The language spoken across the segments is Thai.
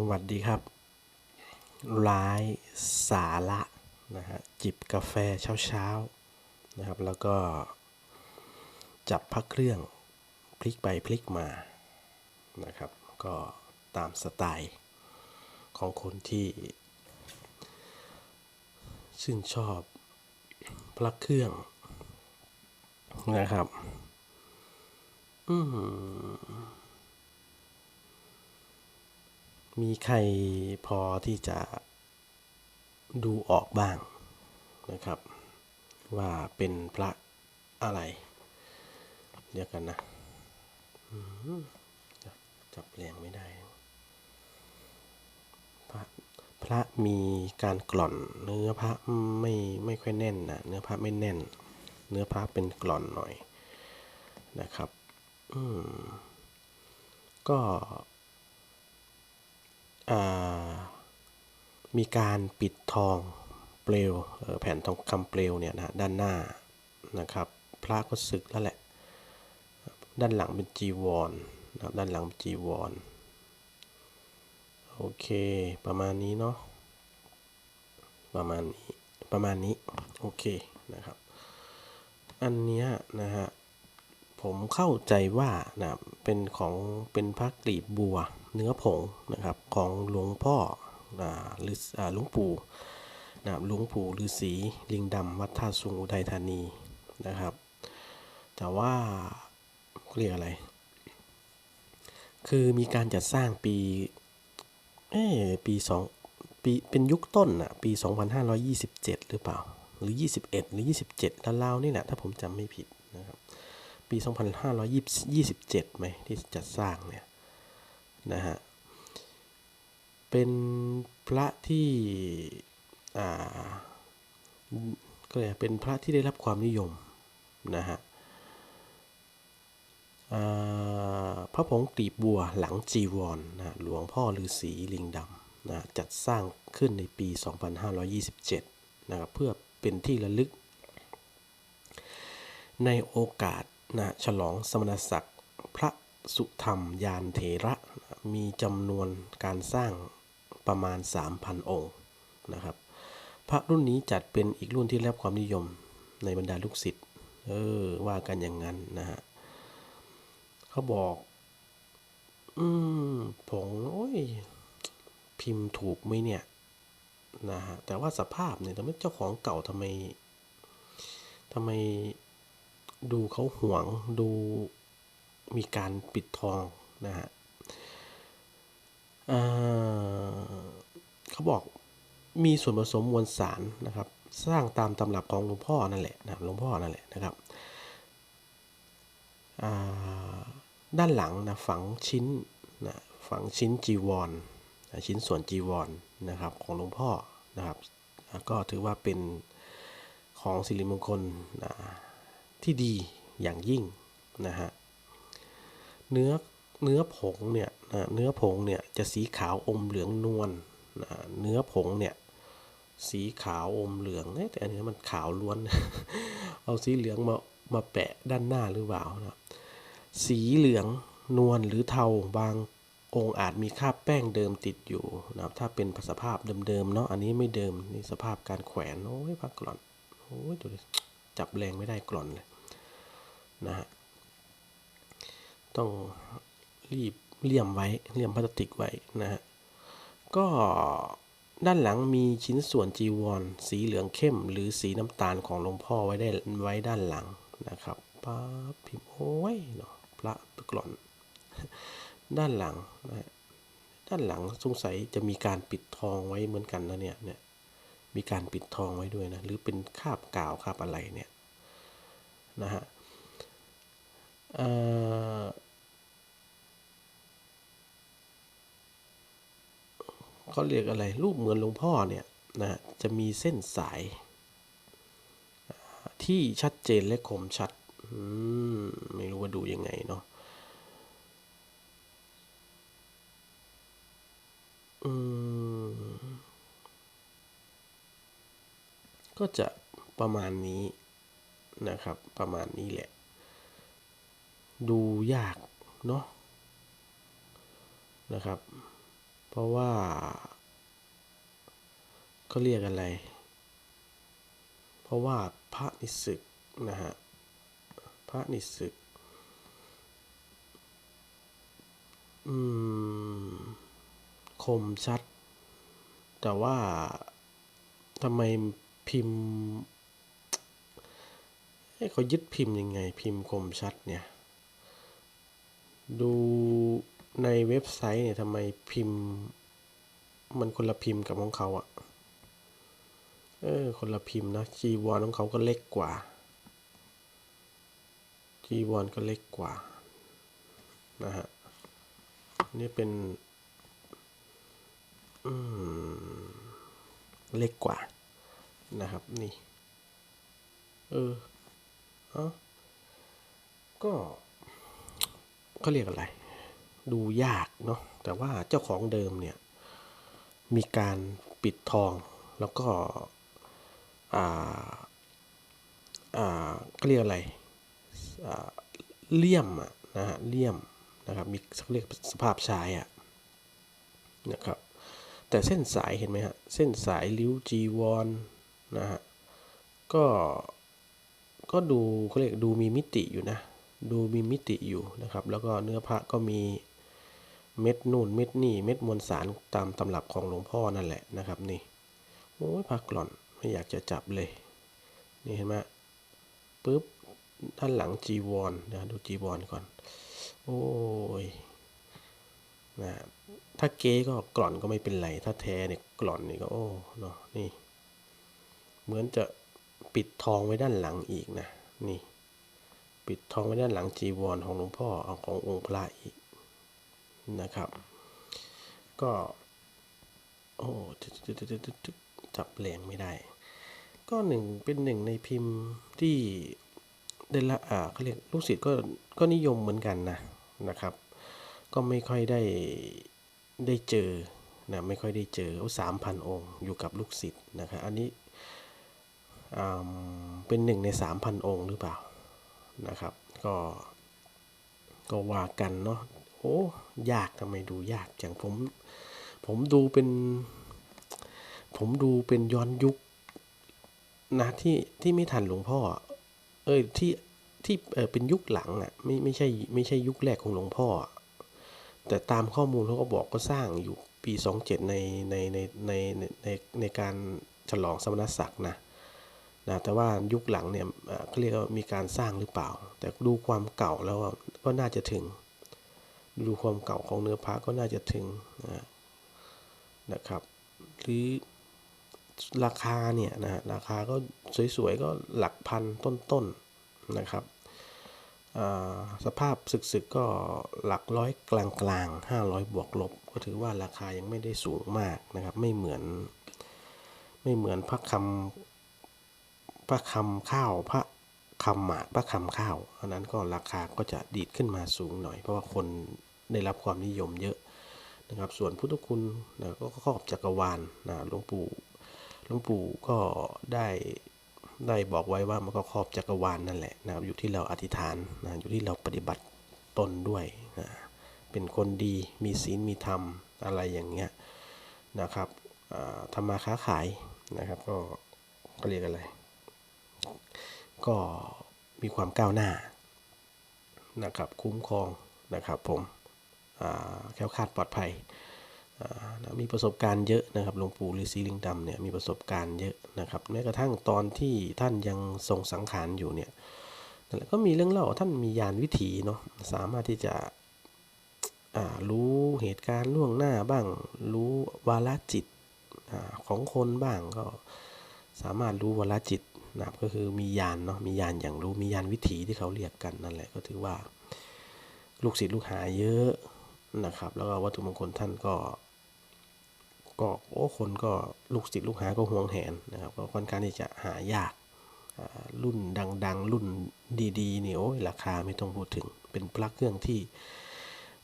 สวัสดีครับ ร้ายสาระนะฮะจิบกาแฟเช้าๆนะครับ แล้วก็จับพักเครื่องพลิกไปพลิกมานะครับ ก็ตามสไตล์ของคนที่ชื่นชอบพลักเครื่องนะครับ อืม มีใครพอที่จะดูออกบ้างนะครับ ว่าเป็นพระอะไร เดี๋ยวกันนะจับจับแรงไม่ได้ พระพระมีการกล่อน เนื้อพระไม่ไม่ค่อยแน่นนะเนื้อพระไม่แน่น เนื้อพระเป็นกล่อนหน่อยนะครับ อืมก็ มีการปิดทองเปลวแผ่นทองคำเปลวเนี่ยนะด้านหน้านะครับพระก็ศึกแล้วแหละ ด้านหลังเป็นจีวรนะครับด้านหลังเป็นจีวรโอเค ประมาณนี้เนาะประมาณนี้ประมาณนี้โอเคนะครับ อันเนี้ยนะฮะผมเข้าใจว่านะเป็นของเป็นพระกลีบบัว เนื้อผงนะครับของหลวงพ่อหรือหลวงปู่นะครับหลวงปู่ฤาษีลิงดำวัดท่าสุงอุทัยธานีนะครับ แต่ว่าเรียกอะไร คือมีการจัดสร้างปีเอ้ปีสองปีเป็นยุคต้นอะปี 2527 หรือเปล่า หรือ 21 หรือ 27แล้วลานี่แหละถ้าผมจำไม่ผิดนะครับ ปี 2527ไหมที่จัดสร้างเนี่ย นะฮะ เป็นพระที่อ่าก็เลยเป็นพระที่ได้รับความนิยมนะฮะอ่าพระผงกลีบบัวหลังจีวรนะหลวงพ่อฤาษีลิงดำนะจัดสร้างขึ้นในปี 2527นะครับเพื่อเป็นที่ระลึก ในโอกาสนะฉลองสมณศักดิ์ พระสุธรรมยานเถระ มีจำนวนการสร้างประมาณ 3,000 องค์นะครับ พระรุ่นนี้จัดเป็นอีกรุ่นที่ได้รับความนิยมในบรรดาลูกศิษย์เออว่ากันอย่างนั้นนะฮะเขาบอก อืมผงโอ้ย พิมพ์ถูกไหมเนี่ยนะฮะแต่ว่าสภาพเนี่ยทำไมเจ้าของเก่าทำไมทำไมดูเขาห่วงดูมีการปิดทองนะฮะ เขาบอกมีส่วนผสมมวลสารนะครับ สร้างตามตำรับของหลวงพ่อนั่นแหละนะหลวงพ่อนั่นแหละนะครับด้านหลังนะฝังชิ้นนะฝังชิ้นจีวรนะชิ้นส่วนจีวรนะครับของหลวงพ่อนะครับอ่าก็ถือว่าเป็นของสิริมงคลนะที่ดีอย่างยิ่งนะฮะเนื้อ เนื้อผงเนี่ยนะเนื้อผงเนี่ยจะสีขาวอมเหลืองนวลนะเนื้อผงเนี่ยสีขาวอมเหลืองเอ๊ะแต่อันนี้มันขาวล้วน เอาสีเหลืองมามาแปะด้านหน้าหรือเปล่านะสีเหลืองนวลหรือเทาบางองค์อาจมีคราบแป้งเดิมติดอยู่นะครับถ้าเป็นสภาพเดิมๆเนาะอันนี้ไม่เดิมนี่สภาพการแขวนโอ้ยพักกร่อนโอ้ยดูดิจับแรงไม่ได้กร่อนเลยนะฮะต้อง รีบเลี่ยมไว้เลี่ยมพลาสติกไว้นะฮะก็ด้านหลังมีชิ้นส่วนจีวร สีเหลืองเข้ม หรือสีน้ำตาลของหลวงพ่อไว้ได้ไว้ด้านหลังนะครับป๊าบพิมพ์โอ้ยเนาะพระตะกลอน ด้านหลังนะฮะด้านหลังสงสัยจะมีการปิดทองไว้เหมือนกันนะเนี่ยเนี่ยมีการปิดทองไว้ด้วยนะหรือเป็นคาบกาวคาบอะไรเนี่ยนะฮะ เขาเรียกอะไร รูปเหมือนหลวงพ่อเนี่ยนะจะมีเส้นสายที่ชัดเจนและคมชัดมไม่รู้ว่าดูยังไงเนาะก็จะประมาณนี้นะครับ ประมาณนี้แหละ ดูยากเนาะนะครับ ราะว่าเขาเรียกอะไร เพราะว่าพระนิสึกนะฮะ พระนิสึก อืม คมชัด แต่ว่าทำไมพิมพ์ให้เขายึดพิมพ์ยังไง พิมพ์คมชัดเนี่ย ดู ในเว็บไซต์เนี่ยทำไมพิมพ์ มันคนละพิมพ์กับของเขาอะเออ คนละพิมพ์นะจีวรของเขาก็เล็กกว่าจีวรก็เล็กกว่านะฮะนี่เป็นอืมเล็กกว่านะครับ นี่ เออเอ้าก็เขาเรียกอะไร ดูยากเนาะแต่ว่าเจ้าของเดิมเนี่ยมีการปิดทองแล้วก็อ่าอ่าเขาเรียกอะไรอ่าเลี่ยมอะนะฮะเลี่ยมนะครับมีเขาเรียกสภาพชายอะนะครับแต่เส้นสายเห็นไหมฮะเส้นสายริ้วจีวรนะฮะก็ก็ดูเขาเรียกดูมีมิติอยู่นะ ดูมีมิติอยู่นะครับ แล้วก็เนื้อพระก็มี เม็ดนู่นเม็ดนี่เม็ดมวลสารตามตำรับของหลวงพ่อนั่นแหละนะครับ นี่โอ้ยพักกล่อนไม่อยากจะจับเลย นี่เห็นไหมปุ๊บด้านหลังจีวรนะดูจีวรก่อน โอ้ยนะถ้าเก๊ก็กล่อนก็ไม่เป็นไร ถ้าแท้เนี่ยกล่อนนี่ก็โอ้เนาะนี่ เหมือนจะปิดทองไว้ด้านหลังอีกนะ นี่ ปิดทองไว้ด้านหลังจีวรของหลวงพ่อเอาขององค์พระอีก นะครับ ก็ โอ้จับแรงไม่ได้ ก็หนึ่งเป็นหนึ่งในพิมพ์ที่ได้ละอ่าเขาเรียกลูกศิษย์ก็ก็นิยมเหมือนกันนะนะครับ ก็ไม่ค่อยได้ได้เจอนะไม่ค่อยได้เจอสามพันองค์อยู่กับลูกศิษย์นะครับอันนี้เป็นหนึ่งในสามพันองค์หรือเปล่านะครับ ก็ก็ว่ากันเนาะ อ้ ยากทำไมดูยากอย่างผม ผมดูเป็น ผมดูเป็นย้อนยุคนะที่ที่ไม่ทันหลวงพ่อ เอ้ยที่ที่เออเป็นยุคหลังอะไม่ไม่ใช่ไม่ใช่ยุคแรกของหลวงพ่อ แต่ตามข้อมูลเขาก็บอกก็สร้างอยู่ปี27ในในในในในในการฉลองสมณศักดิ์นะนะแต่ว่ายุคหลังเนี่ยเขาเรียกว่ามีการสร้างหรือเปล่า แต่ดูความเก่าแล้วก็น่าจะถึง ดูความเก่าของเนื้อพระก็น่าจะถึงนะนะครับ หรือราคาเนี่ยนะราคาก็สวยๆก็หลักพันต้นๆนะครับสภาพศึกๆก็หลักร้อยกลางๆห้าร้อยบวกลบ ก็ถือว่าราคายังไม่ได้สูงมากนะครับ ไม่เหมือน ไม่เหมือนพระคำพระคำข้าวพระคำหมาดพระคำข้าวอันนั้นก็ราคาก็จะดีดขึ้นมาสูงหน่อย เพราะว่าคน ได้รับความนิยมเยอะนะครับ ส่วนพุทธคุณนะก็ครอบจักรวาลนะหลวงปู่หลวงปู่ก็ได้ได้บอกไว้ว่ามันก็ครอบจักรวาลนนั่นแหละนะครับอยู่ที่เราอธิษฐานนะอยู่ที่เราปฏิบัติตนด้วยนะเป็นคนดีมีศีลมีธรรมอะไรอย่างเงี้ยนะครับทำมาค้าขายนะครับ ก็ก็เรียกอะไร ก็มีความก้าวหน้านะครับ คุ้มครองนะครับผม แคล้วคลาดปลอดภัยมีประสบการณ์เยอะนะครับหลวงปู่ฤาษีลิงดำเนี่ยมีประสบการณ์เยอะนะครับแม้กระทั่งตอนที่ท่านยังทรงสังขารอยู่เนี่ยแล้วก็มีเรื่องเล่าท่านมียานวิถีเนาะสามารถที่จะรู้เหตุการณ์ล่วงหน้าบ้าง รู้วาลจิตอของคนบ้างก็สามารถรู้วาลจิตนะครับก็คือมียานเนาะมียานอย่างรู้มียานวิถีที่เขาเรียกกันนั่นแหละก็ถือว่า ลูกศิษย์ลูกหาเยอะ นะครับ แล้วก็วัตถุมงคลท่านก็ ก็โอ้คนก็ลูกศิษย์ลูกหาก็ห่วงแหนนะครับ ก็ค่อนข้างที่จะหายากรุ่นดัง ๆ รุ่นดีๆนี่โอ้ยราคาไม่ต้องพูดถึงเป็นพระเครื่องที่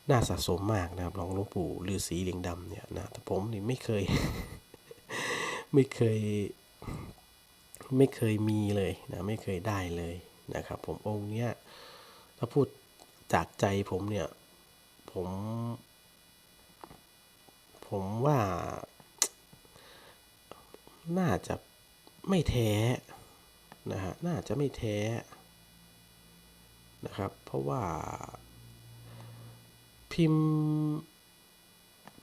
น่าสะสมมากนะครับหลวงหลวงปู่ฤาษีเหลียงดำเนี่ยนะแต่ผมนี่ไม่เคย ไม่เคย ไม่เคยมีเลยนะไม่เคยได้เลยนะครับ ผมองค์เนี้ยถ้าพูดจากใจผมเนี่ย ผม ผมว่า น่าจะไม่แท้นะฮะ น่าจะไม่แท้นะครับ เพราะว่า พิมพ์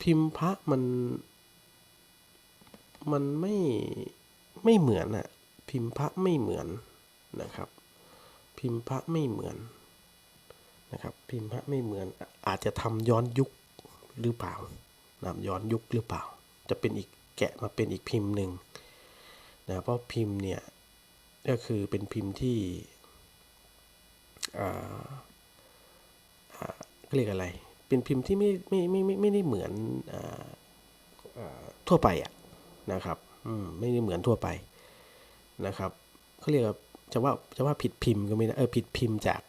พิมพ์พระมัน มันไม่ไม่เหมือนอะพิมพ์พระไม่เหมือนนะครับ พิมพ์พระไม่เหมือน นะครับ พิมพ์พระไม่เหมือนอาจจะทำย้อนยุคหรือเปล่านะย้อนยุคหรือเปล่า จะเป็นอีกแกะมาเป็นอีกพิมพ์หนึ่งนะเพราะพิมพ์เนี่ยก็คือเป็นพิมพ์ที่อ่าอ่าเรียกอะไร เป็นพิมพ์ที่ไม่ไม่ไม่ไม่ไม่ได้เหมือนอ่าอ่าทั่วไปอะนะครับอืมไม่ได้เหมือนทั่วไปนะครับเขาเรียกว่าจะว่าจะว่าผิดพิมพ์ก็ไม่ได้เออผิดพิมพ์จาก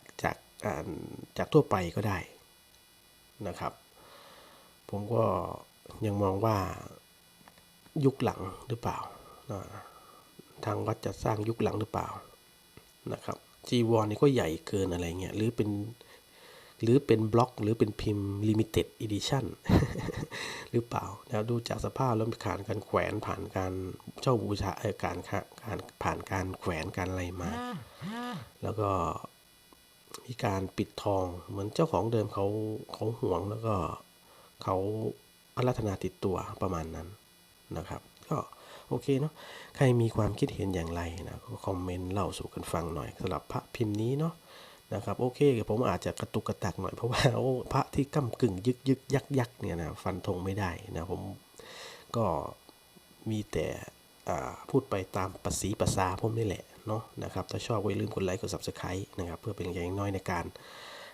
จากอ่าจากทั่วไปก็ได้นะครับ ผมก็ยังมองว่ายุคหลังหรือเปล่าอ่า ทางวัดจะสร้างยุคหลังหรือเปล่านะครับจีวรนี่ก็ใหญ่เกินอะไรเงี้ยหรือเป็นหรือเป็นบล็อกหรือเป็นพิมพ์ limited edition หรือเปล่านะดูจากสภาพแล้วผ่านการแขวนผ่านการเจ้าบูชาเออการค่ะการผ่านการแขวนการอะไรมา แล้วก็ มีการปิดทองเหมือนเจ้าของเดิมเขาเขาห่วงแล้วก็เขาอารัธนาติดตัวประมาณนั้นนะครับ ก็โอเคเนาะใครมีความคิดเห็นอย่างไรนะก็คอมเมนต์เล่าสู่กันฟังหน่อยสำหรับพระพิมพ์นี้เนาะนะครับโอเคผมอาจจะกระตุกกระตักหน่อยเพราะว่าโอ้พระที่ก้ากึ่งยึกยึกยักยักเนี่ยนะฟันธงไม่ได้นะผมก็มีแต่พูดไปตามภาษีภาษาผมนี่แหละ เนาะนะครับ ถ้าชอบก็อย่าลืมกดไลค์กด subscribe นะครับ เพื่อเป็นอย่างน้อยในการ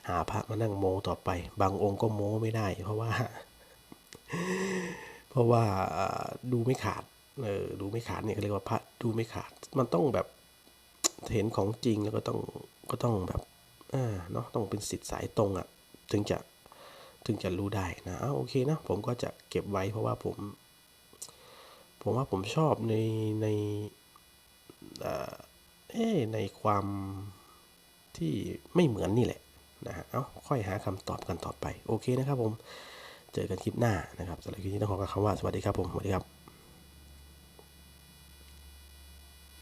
หาพระมานั่งโมต่อไป บางองค์ก็โมไม่ได้ เพราะว่า เพราะว่าดูไม่ขาดเออดูไม่ขาดเนี่ยเขาเรียกว่าพระดูไม่ขาด มันต้องแบบเห็นของจริงแล้วก็ต้องก็ต้องแบบอ่าเนาะต้องเป็นสิทธิ์สายตรงอะ่ะ ถึงจะถึงจะรู้ได้นะอ้าวโอเคนะ ผมก็จะเก็บไว้เพราะว่าผม ผมว่าผมชอบในในอ่า เอ๊ในความที่ไม่เหมือนนี่แหละนะฮะเอาค่อยหาคำตอบกันต่อไป โอเคนะครับผม เจอกันคลิปหน้านะครับสำหรับคลิปนี้ต้องขอกล่าวคำว่าสวัสดีครับผม สวัสดีครับ